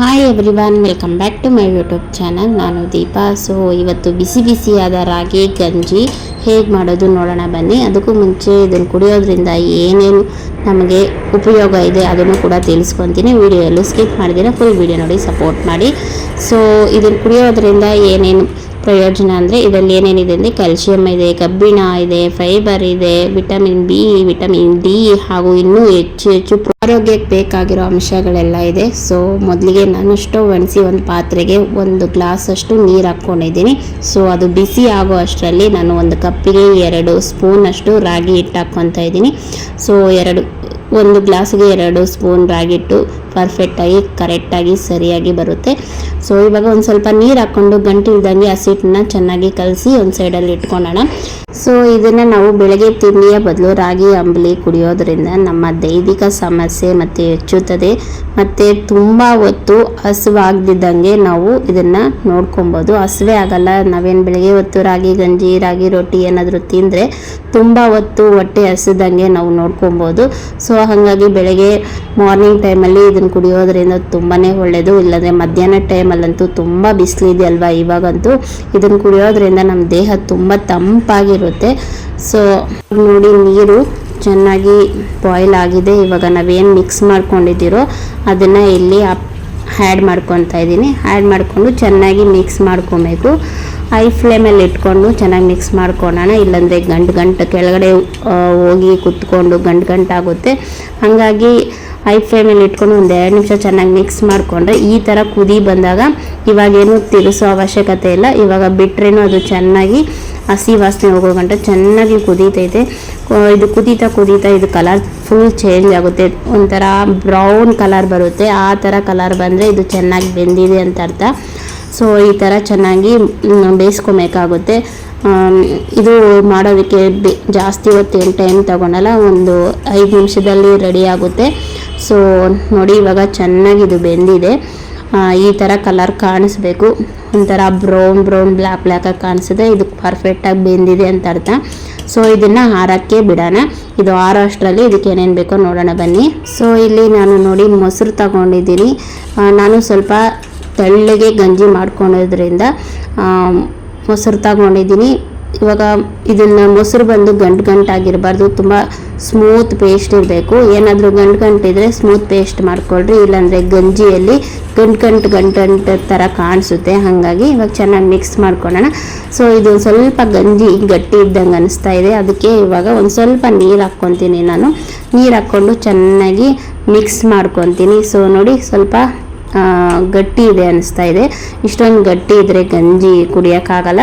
Hi everyone welcome back to my YouTube channel ನಾನು Deepa. So ಇವತ್ತು ಬಿಸಿ ಬಿಸಿಯಾದ ರಾಗಿ, ಗಂಜಿ ಹೇಗೆ ಮಾಡೋದು ನೋಡೋಣ ಬನ್ನಿ. ಅದಕ್ಕೂ ಮುಂಚೆ ಇದನ್ನು ಕುಡಿಯೋದ್ರಿಂದ ಏನೇನು ನಮಗೆ ಉಪಯೋಗ ಇದೆ ಅದನ್ನು ಕೂಡ ತಿಳಿಸ್ಕೊತೀನಿ. ವಿಡಿಯೋಲ್ಲೂ ಸ್ಕಿಪ್ ಮಾಡಿದ್ದೀನಿ ಫುಲ್ ವಿಡಿಯೋ ನೋಡಿ ಸಪೋರ್ಟ್ ಮಾಡಿ. ಸೊ ಇದನ್ನು ಕುಡಿಯೋದ್ರಿಂದ ಏನೇನು ಪ್ರಯೋಜನ ಅಂದರೆ ಇದರಲ್ಲಿ ಏನೇನಿದೆ ಅಂದರೆ ಕ್ಯಾಲ್ಶಿಯಂ ಇದೆ, ಕಬ್ಬಿಣ ಇದೆ ಫೈಬರ್ ಇದೆ ವಿಟಮಿನ್ ಬಿ ವಿಟಮಿನ್ ಡಿ ಹಾಗೂ ಇನ್ನೂ ಹೆಚ್ಚು ಹೆಚ್ಚು ಆರೋಗ್ಯಕ್ಕೆ ಬೇಕಾಗಿರೋ ಅಂಶಗಳೆಲ್ಲ ಇದೆ. ಸೊ ಮೊದಲಿಗೆ ನಾನು ಸ್ಟವ್ ಒಣಸಿ ಒಂದು ಪಾತ್ರೆಗೆ ಒಂದು ಗ್ಲಾಸ್ ಅಷ್ಟು ನೀರು ಹಾಕ್ಕೊಂಡಿದ್ದೀನಿ. ಸೊ ಅದು ಬಿಸಿ ಆಗೋ ಅಷ್ಟರಲ್ಲಿ ನಾನು ಒಂದು ಕಪ್ಪಿಗೆ ಎರಡು ಸ್ಪೂನ್ ಅಷ್ಟು ರಾಗಿ ಹಿಟ್ಟು ಹಾಕ್ಕೊತಾ ಇದ್ದೀನಿ. ಸೊ ಎರಡು, ಒಂದು ಗ್ಲಾಸ್ಗೆ ಎರಡು ಸ್ಪೂನ್ ರಾಗಿ ಹಿಟ್ಟು ಪರ್ಫೆಕ್ಟಾಗಿ ಕರೆಕ್ಟಾಗಿ ಸರಿಯಾಗಿ ಬರುತ್ತೆ. ಸೊ ಇವಾಗ ಒಂದು ಸ್ವಲ್ಪ ನೀರು ಹಾಕ್ಕೊಂಡು ಗಂಟು ಇಲ್ದಂಗೆ ಹಸಿಟ್ಟನ್ನ ಚೆನ್ನಾಗಿ ಕಲಸಿ ಒಂದು ಸೈಡಲ್ಲಿ ಇಟ್ಕೊಳ್ಳೋಣ ಸೊ ಇದನ್ನು ನಾವು ಬೆಳಗ್ಗೆ ತಿಂಡಿಯ ಬದಲು ರಾಗಿ, ಅಂಬಲಿ ಕುಡಿಯೋದ್ರಿಂದ ನಮ್ಮ ದೈಹಿಕ ಸಮಸ್ಯೆ ಮತ್ತು ಹೆಚ್ಚುತ್ತದೆ. ಮತ್ತು ತುಂಬ ಹೊತ್ತು ಹಸುವಾಗ್ದಿದ್ದಂಗೆ ನಾವು ಇದನ್ನು ನೋಡ್ಕೊಬೋದು. ಹಸುವೆ ಆಗಲ್ಲ, ನಾವೇನು ಬೆಳಗ್ಗೆ ಹೊತ್ತು ರಾಗಿ, ಗಂಜಿ, ರಾಗಿ ರೊಟ್ಟಿ ಏನಾದರೂ ತಿಂದರೆ ತುಂಬ ಹೊತ್ತು ಹೊಟ್ಟೆ ಹಸಿದಂಗೆ ನಾವು ನೋಡ್ಕೊಬೋದು. ಸೊ ಹಾಗಾಗಿ ಬೆಳಗ್ಗೆ ಮಾರ್ನಿಂಗ್ ಟೈಮಲ್ಲಿ ಇದನ್ನು ಕುಡಿಯೋದ್ರಿಂದ ತುಂಬಾ ಒಳ್ಳೆಯದು ಇಲ್ಲಾಂದರೆ ಮಧ್ಯಾಹ್ನ ಟೈಮಲ್ಲಂತೂ ತುಂಬ ಬಿಸಿಲಿದೆ ಅಲ್ವಾ ಇವಾಗಂತೂ. ಇದನ್ನು ಕುಡಿಯೋದ್ರಿಂದ ನಮ್ಮ ದೇಹ ತುಂಬ ತಂಪಾಗಿರುತ್ತೆ. ಸೊ ನೋಡಿ ನೀರು ಚೆನ್ನಾಗಿ ಬಾಯ್ಲ್ ಆಗಿದೆ. ಇವಾಗ ನಾವೇನು ಮಿಕ್ಸ್ ಮಾಡ್ಕೊಂಡಿದ್ದೀರೋ ಅದನ್ನು ಇಲ್ಲಿ ಆ್ಯಡ್ ಮಾಡ್ಕೊತಾ ಇದ್ದೀನಿ. ಆ್ಯಡ್ ಮಾಡಿಕೊಂಡು ಚೆನ್ನಾಗಿ ಮಿಕ್ಸ್ ಮಾಡ್ಕೊಬೇಕು. ಹೈ ಫ್ಲೇಮಲ್ಲಿ ಇಟ್ಕೊಂಡು ಚೆನ್ನಾಗಿ ಮಿಕ್ಸ್ ಮಾಡ್ಕೊಳ್ಳೋಣ ಇಲ್ಲಾಂದರೆ ಗಂಟು ಗಂಟು ಕೆಳಗಡೆ ಹೋಗಿ ಕುತ್ಕೊಂಡು ಗಂಟು ಗಂಟಾಗುತ್ತೆ. ಹಾಗಾಗಿ ಹೈ ಫ್ಲೇಮಲ್ಲಿ ಇಟ್ಕೊಂಡು ಒಂದು ಎರಡು ನಿಮಿಷ ಚೆನ್ನಾಗಿ ಮಿಕ್ಸ್ ಮಾಡಿಕೊಂಡ್ರೆ ಈ ಥರ ಕುದಿ ಬಂದಾಗ ಇವಾಗೇನು ತಿರುಸೋ ಅವಶ್ಯಕತೆ ಇಲ್ಲ. ಇವಾಗ ಬಿಟ್ರೇನು ಅದು ಚೆನ್ನಾಗಿ ಹಸಿ ವಾಸನೆ ಹೋಗೋ ಗಂಟ ಚೆನ್ನಾಗಿ ಕುದೀತೈತೆ. ಇದು ಕುದೀತಾ ಕುದೀತಾ ಇದು ಕಲರ್ ಫುಲ್ ಚೇಂಜ್ ಆಗುತ್ತೆ. ಒಂಥರ ಬ್ರೌನ್ ಕಲರ್ ಬರುತ್ತೆ. ಆ ಥರ ಕಲರ್ ಬಂದರೆ ಇದು ಚೆನ್ನಾಗಿ ಬೆಂದಿದೆ ಅಂತ ಅರ್ಥ. ಸೊ ಈ ಥರ ಚೆನ್ನಾಗಿ ಬೇಯಿಸ್ಕೊಬೇಕಾಗುತ್ತೆ. ಇದು ಮಾಡೋದಕ್ಕೆ ಜಾಸ್ತಿ ಏನು ಟೈಮ್ ತಗೊಳಲ್ಲ. ಒಂದು ಐದು ನಿಮಿಷದಲ್ಲಿ ರೆಡಿ ಆಗುತ್ತೆ. ಸೊ ನೋಡಿ ಇವಾಗ ಚೆನ್ನಾಗಿ ಇದು ಬೆಂದಿದೆ. ಈ ಥರ ಕಲರ್ ಕಾಣಿಸ್ಬೇಕು. ಒಂಥರ ಬ್ರೌನ್ ಬ್ರೌನ್ ಬ್ಲ್ಯಾಕ್ ಬ್ಲ್ಯಾಕಾಗಿ ಕಾಣಿಸಿದೆ ಇದು ಪರ್ಫೆಕ್ಟಾಗಿ ಬೆಂದಿದೆ ಅಂತ ಅರ್ಥ. ಸೊ ಇದನ್ನು ಹಾರಕ್ಕೆ ಬಿಡೋಣ. ಇದು ಆರೋ ಅಷ್ಟರಲ್ಲಿ ಇದಕ್ಕೆ ಏನೇನು ಬೇಕೋ ನೋಡೋಣ ಬನ್ನಿ. ಸೊ ಇಲ್ಲಿ ನಾನು ನೋಡಿ ಮೊಸರು ತಗೊಂಡಿದ್ದೀನಿ. ನಾನು ಸ್ವಲ್ಪ ತೆಳ್ಳಗೆ ಗಂಜಿ ಮಾಡ್ಕೊಳೋದ್ರಿಂದ ಮೊಸರು ತಗೊಂಡಿದ್ದೀನಿ. ಇವಾಗ ಇದನ್ನ ಮೊಸರು ಬಂದು ಗಂಟು ಗಂಟಾಗಿರಬಾರ್ದು, ತುಂಬ ಸ್ಮೂತ್ ಪೇಸ್ಟ್ ಇರಬೇಕು. ಏನಾದರೂ ಗಂಟು ಗಂಟಿದ್ರೆ ಸ್ಮೂತ್ ಪೇಸ್ಟ್ ಮಾಡ್ಕೊಳ್ರಿ, ಇಲ್ಲಾಂದರೆ ಗಂಜಿಯಲ್ಲಿ ಗಂಟು ಗಂಟು ಗಂಟು ಗಂಟು ಥರ ಕಾಣಿಸುತ್ತೆ. ಹಾಗಾಗಿ ಇವಾಗ ಚೆನ್ನಾಗಿ ಮಿಕ್ಸ್ ಮಾಡ್ಕೊಳ್ಳೋಣ. ಸೊ ಇದು ಸ್ವಲ್ಪ ಗಂಜಿ ಗಟ್ಟಿ ಇದ್ದಂಗೆ ಅನಿಸ್ತಾ ಇದೆ. ಅದಕ್ಕೆ ಇವಾಗ ಒಂದು ಸ್ವಲ್ಪ ನೀರು ಹಾಕ್ಕೊತೀನಿ ನಾನು. ನೀರು ಹಾಕ್ಕೊಂಡು ಚೆನ್ನಾಗಿ ಮಿಕ್ಸ್ ಮಾಡ್ಕೊತೀನಿ. ಸೊ ನೋಡಿ ಸ್ವಲ್ಪ ಗಟ್ಟಿ ಇದೆ ಅನಿಸ್ತಾ ಇದೆ. ಇಷ್ಟೊಂದು ಗಟ್ಟಿ ಇದ್ದರೆ ಗಂಜಿ ಕುಡಿಯೋಕ್ಕಾಗಲ್ಲ.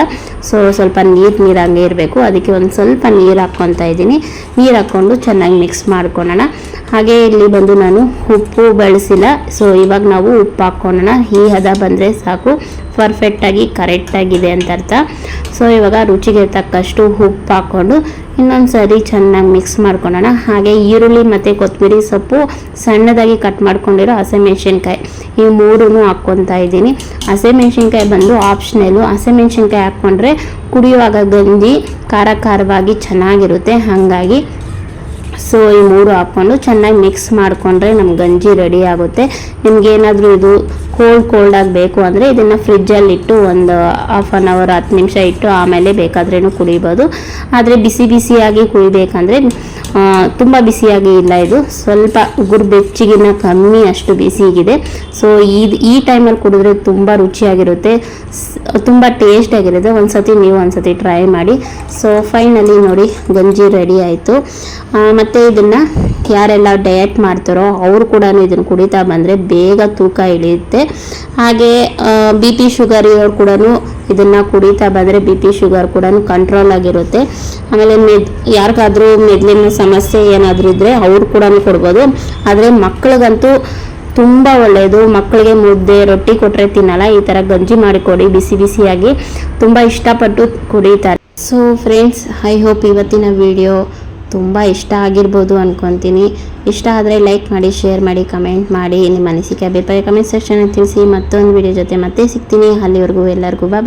ಸೊ ಸ್ವಲ್ಪ ನೀರು ನೀರು ಹಂಗೆ ಇರಬೇಕು. ಅದಕ್ಕೆ ಒಂದು ಸ್ವಲ್ಪ ನೀರು ಹಾಕ್ಕೊತಾ ಇದ್ದೀನಿ. ನೀರು ಹಾಕ್ಕೊಂಡು ಚೆನ್ನಾಗಿ ಮಿಕ್ಸ್ ಮಾಡ್ಕೊಳ್ಳೋಣ. ಹಾಗೆ ಇಲ್ಲಿ ಬಂದು ನಾನು ಉಪ್ಪು ಬಳಸಿಲ್ಲ. ಸೊ ಇವಾಗ ನಾವು ಉಪ್ಪು ಹಾಕ್ಕೊಳ್ಳೋಣ. ಈ ಹದ ಬಂದರೆ ಸಾಕು. ಪರ್ಫೆಕ್ಟಾಗಿ ಕರೆಕ್ಟಾಗಿದೆ ಅಂತ ಅರ್ಥ. ಸೊ ಇವಾಗ ರುಚಿಗೆ ತಕ್ಕಷ್ಟು ಉಪ್ಪು ಹಾಕ್ಕೊಂಡು ಇನ್ನೊಂದು ಸರಿ ಚೆನ್ನಾಗಿ ಮಿಕ್ಸ್ ಮಾಡ್ಕೊಳ್ಳೋಣ. ಹಾಗೆ ಈರುಳ್ಳಿ ಮತ್ತು ಕೊತ್ತಂಬರಿ ಸೊಪ್ಪು ಸಣ್ಣದಾಗಿ ಕಟ್ ಮಾಡ್ಕೊಂಡಿರೋ ಹಸಿಮೆಣ್ಸಿನ್ಕಾಯಿ. ಈ ಮೂರೂ ಹಾಕ್ಕೊತಾ ಇದ್ದೀನಿ. ಹಸಿಮೆಣ್ಸಿನ್ಕಾಯಿ ಬಂದು ಆಪ್ಷನಲ್ಲು ಹಸಿಮೆಣ್ಸಿನ್ಕಾಯಿ ಹಾಕ್ಕೊಂಡ್ರೆ ಕುಡಿಯುವಾಗ ಗಂಜಿ, ಖಾರ ಖಾರವಾಗಿ ಚೆನ್ನಾಗಿರುತ್ತೆ. ಹಾಗಾಗಿ ಸೊ ಈ ಮೂರು ಹಾಕ್ಕೊಂಡು ಚೆನ್ನಾಗಿ ಮಿಕ್ಸ್ ಮಾಡಿಕೊಂಡ್ರೆ ನಮ್ಮ ಗಂಜಿ ರೆಡಿ ಆಗುತ್ತೆ. ನಿಮ್ಗೇನಾದರೂ ಇದು ಕೋಲ್ಡ್ ಕೋಲ್ಡಾಗಿ ಬೇಕು ಅಂದರೆ ಇದನ್ನು ಫ್ರಿಜ್ಜಲ್ಲಿ ಇಟ್ಟು ಒಂದು ಹಾಫ್ ಆನ್ ಅವರ್ ಹತ್ತು ನಿಮಿಷ ಇಟ್ಟು ಆಮೇಲೆ ಬೇಕಾದ್ರೂ ಕುಡಿಬೋದು. ಆದರೆ ಬಿಸಿ ಬಿಸಿಯಾಗಿ ಕುಡಿಬೇಕಂದ್ರೆ ತುಂಬ ಬಿಸಿಯಾಗಿ ಇಲ್ಲ ಇದು. ಸ್ವಲ್ಪ ಉಗುರು ಬೆಚ್ಚಗಿನ ಕಮ್ಮಿ ಅಷ್ಟು ಬಿಸಿಗಿದೆ. ಸೊ ಇದು ಈ ಟೈಮಲ್ಲಿ ಕುಡಿದ್ರೆ ತುಂಬ ರುಚಿಯಾಗಿರುತ್ತೆ. ತುಂಬ ಟೇಸ್ಟ್ ಆಗಿರುತ್ತೆ. ಒಂದು ಸತಿ ನೀವು ಒಂದು ಸತಿ ಟ್ರೈ ಮಾಡಿ. ಸೊ ಫೈನಲಿ ನೋಡಿ ಗಂಜಿ ರೆಡಿ ಆಯಿತು. ಮತ್ತು ಇದನ್ನು ಯಾರೆಲ್ಲ ಡಯಟ್ ಮಾಡ್ತಾರೋ ಅವರು ಕೂಡ ಇದನ್ನು ಕುಡಿತಾ ಬಂದರೆ ಬೇಗ ತೂಕ ಇಳಿಯುತ್ತೆ. ಹಾಗೆ ಬಿ ಪಿ ಶುಗರ್ ಇರೋರು ಕೂಡ ಇದನ್ನು ಕುಡಿತಾ ಬಂದರೆ ಬಿ ಪಿ ಶುಗರ್ ಕೂಡ ಕಂಟ್ರೋಲ್ ಆಗಿರುತ್ತೆ. ಆಮೇಲೆ ಮೆದ್, ಯಾರಿಗಾದ್ರೂ ಮೆದುಳಿನ ಸಮಸ್ಯೆ ಏನಾದರೂ ಇದ್ದರೆ ಅವ್ರು ಕೂಡ ಕೊಡ್ಬೋದು. ಆದರೆ ಮಕ್ಕಳಿಗಂತೂ ತುಂಬ ಒಳ್ಳೆಯದು ಮಕ್ಕಳಿಗೆ ಮುದ್ದೆ, ರೊಟ್ಟಿ ಕೊಟ್ಟರೆ ತಿನ್ನಲ್ಲ. ಈ ಥರ ಗಂಜಿ ಮಾಡಿಕೊಡಿ, ಬಿಸಿ ಬಿಸಿಯಾಗಿ. ತುಂಬ ಇಷ್ಟಪಟ್ಟು ಕುಡಿತಾರೆ. ಸೊ ಫ್ರೆಂಡ್ಸ್ ಐ ಹೋಪ್ ಇವತ್ತಿನ ವಿಡಿಯೋ ತುಂಬ ಇಷ್ಟ ಆಗಿರ್ಬೋದು ಅನ್ಕೊತೀನಿ. ಇಷ್ಟ ಆದರೆ ಲೈಕ್ ಮಾಡಿ ಶೇರ್ ಮಾಡಿ ಕಮೆಂಟ್ ಮಾಡಿ. ನಿಮ್ಮ ಅನಿಸಿಕೆ, ಅಭಿಪ್ರಾಯ ಕಮೆಂಟ್ ಸೆಕ್ಷನಲ್ಲಿ ತಿಳಿಸಿ. ಮತ್ತೊಂದು ವಿಡಿಯೋ ಜೊತೆ ಮತ್ತೆ ಸಿಗ್ತೀನಿ. ಅಲ್ಲಿವರೆಗೂ ಎಲ್ಲರಿಗೂ ಬಾಯ್